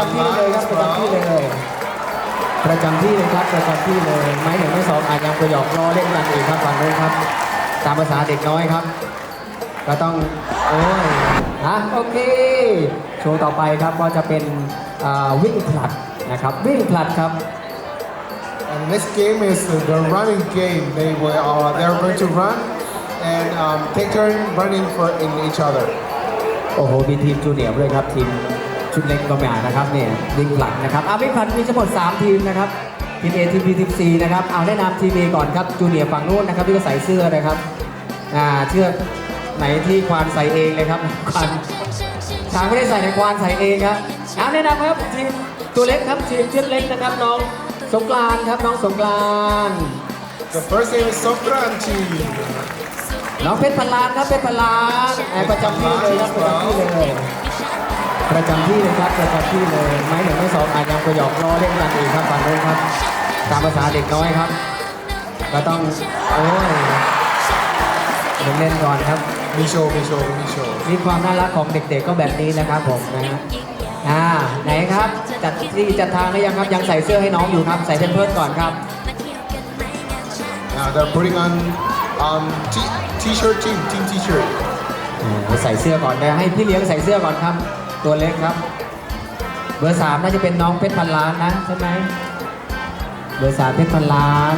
จำที่เลยครับประจำที่เลยประจำที่เลยครับประจำที่เลยไม้หนึ่งไม้สองอาจยังประหยอกล้อเล่นกันอีกครับฝั่งนู้นครับ ตามภาษาเด็กน้อยครับ ก็ต้องโอ้ยฮะโอเคโชว์ต่อไปครับก็จะเป็นอ่าวิ่งผลัดนะครับวิ่งผลัดครับ And this game is the, the running game. They will uh, they're going to run and um, take turn running for in each other. โอ้โหมีทีมจูเนียร์ด้วยครับทีม ชุดเล็กก็มานะครับเนี่ยวิ่งผลัดนะครับอ่าวิ่งผลัดมีทั้งหมด 3 ทีมนะครับทีม A ทีม B ทีม C นะครับเอาแนะนำทีม A ก่อนครับจูเนียร์ฝั่งนู้นนะครับที่ก็ใส่เสื้อนะครับอ่าเชือกไหนที่ควานใส่เองเลยครับควานช้างไม่ได้ใส่ในควานใส่เองครับเอาแนะนำครับทีมตัวเล็กครับทีมชุดเล็กนะครับน้องสงกรานต์ครับน้องสงกรานต์ The first name is Sokranchi. น้องเพชรพันล้านครับเพชรพันล้านแอบประจำที่เลยครับประจำที่เลย ประจำที่เลยครับประจำที่เลยไม้หนึ่งไม้สองอาจยังประหยอกล้อเล่นกันอีกครับฝั่งนู้นครับ ตามภาษาเด็กน้อยครับ ก็ต้องโอ้ยเล่นเล่นก่อนครับ Misho, Misho, Misho. นี่ความน่ารักของเด็กๆก็แบบนี้นะครับผมนะฮะอ่าไหนครับจัดที่จัดทางหรือยังครับยังใส่เสื้อให้น้องอยู่ครับใส่เพื่อนๆก่อนครับ Now they're putting on um, t- t-shirt team, team t-shirt. เออใส่เสื้อก่อนนะให้พี่เลี้ยงใส่เสื้อก่อนครับ ตัวเล็กครับ เบอร์สามน่าจะเป็นน้องเพชรพันล้านนะใช่ไหมเบอร์สามเพชรพันล้าน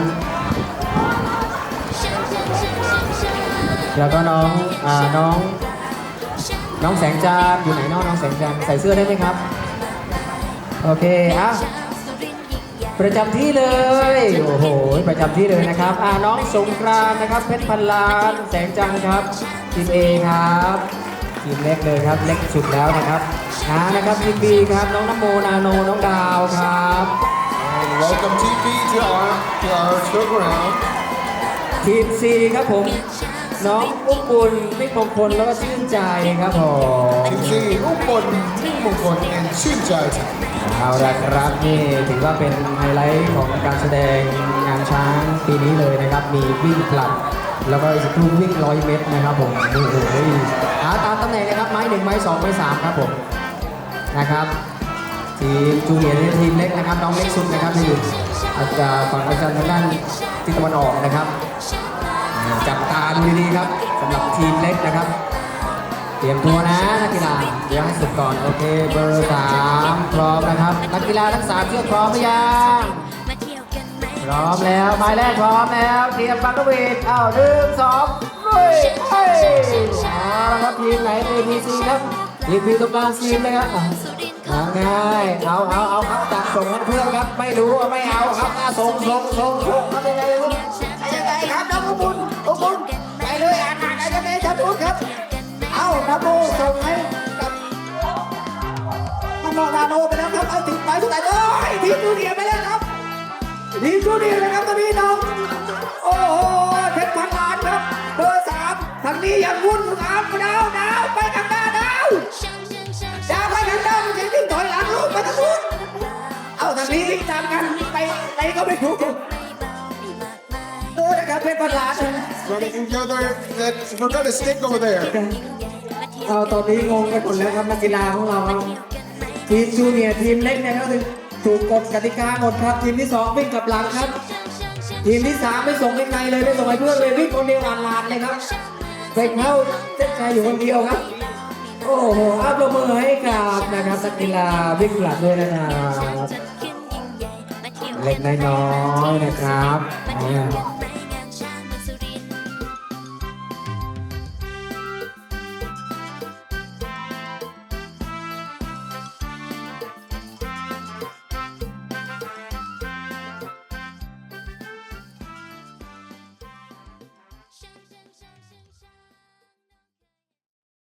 แล้วก็น้องอ่าน้อง น้องแสงจานอยู่ไหนน้องน้องแสงจานใส่เสื้อได้ไหมครับ โอเคอะประจำที่เลย โอ้โห ประจำที่เลยนะครับ อ่าน้องสงกรานต์นะครับ เพชรพันล้าน แสงจันทร์ครับทีมเอครับ ทีมเล็กเลยครับ เล็กสุดแล้วนะครับอ่านะครับทีมบีครับ น้องน้ำโมนาโนน้องดาวครับ And welcome TP to our to our showground. ทีมซีครับผม น้องอุ้มบุญมิตรมงคลแล้วก็ชื่นใจครับผม Team C, Upon, Mingmongkon, and Shinjai team. เอาละครับนี่ถือว่าเป็นไฮไลท์ของการแสดงงานช้างปีนี้เลยนะครับ มีวิ่งผลัด แล้วก็อีกสักครู่วิ่งร้อยเมตรนะครับผมโอ้โหหาตามตำแหน่งนะครับ ไม้หนึ่งไม้สองไม้สามครับผมนะครับทีมจูเนียร์ทีมเล็กนะครับ น้องเล็กสุดนะครับที่อยู่อาจารย์ฝั่งอาจารย์ทางด้านทิศตะวันออกนะครับ จับตาดูดีๆครับสำหรับทีมเล็กนะครับ เตรียมตัวนะนักกีฬาเดี๋ยวให้สุดก่อนโอเคเบอร์สามพร้อมนะครับนักกีฬาทั้งสามเชือกพร้อมหรือยัง พร้อมแล้วหมายแรกพร้อมแล้วเตรียมฟังกวีดอ้าหนึ่งสองลุยไปเอาละครับทีมไหน A B C ครับทีม B ตรงกลางทีมนะครับง่ายเอาเอาเอาครับจัดส่งเพื่อนครับไม่รู้ไม่เอาครับส่งส่งส่งส่งครับยังไงลูกยังไงครับน้องอุบุญอุบุญไปเลยอ่านอ่านอะไรกันเนี่ยจับอุครับเอานาโนส่งให้กับนาโนนาโนไปแล้วครับเอาติดไปทุกไหนเลยทีมจูเนียไปแล้วครับ ทีมจูเนียร์นะครับตอนนี้น้องโอ้โหเพชรพันล้านครับเบอร์สามทางนี้ยังวุ่นอยู่ครับดาวดาวไปทางหน้าดาวดาวไปทางหน้ามันจะวิ่งถอยหลังลูกไปทางนู้นเอาทางนี้วิ่งตามกันไปไหนก็ไม่ถูกโอ้นะครับเพชรพันล้าน Running together, that we're gonna stick over there. เอาตอนนี้งงกันหมดแล้วครับนักกีฬาของเราครับทีมจูเนียร์ทีมเล็กเนี่ยก็คือ ถูกกฎกติกาหมดครับ ทีมที่สองวิ่งกลับหลังครับ ทีมที่สามไม่ส่งให้ใครเลยไม่ส่งให้เพื่อนเลยวิ่งคนเดียวลานๆเลยครับเด็กเข้าเส้นชัยอยู่คนเดียวครับ โอ้โหอัพมือให้กับนะครับสักกีฬาวิ่งหลังด้วยนะครับเล็กน้อยๆนะครับ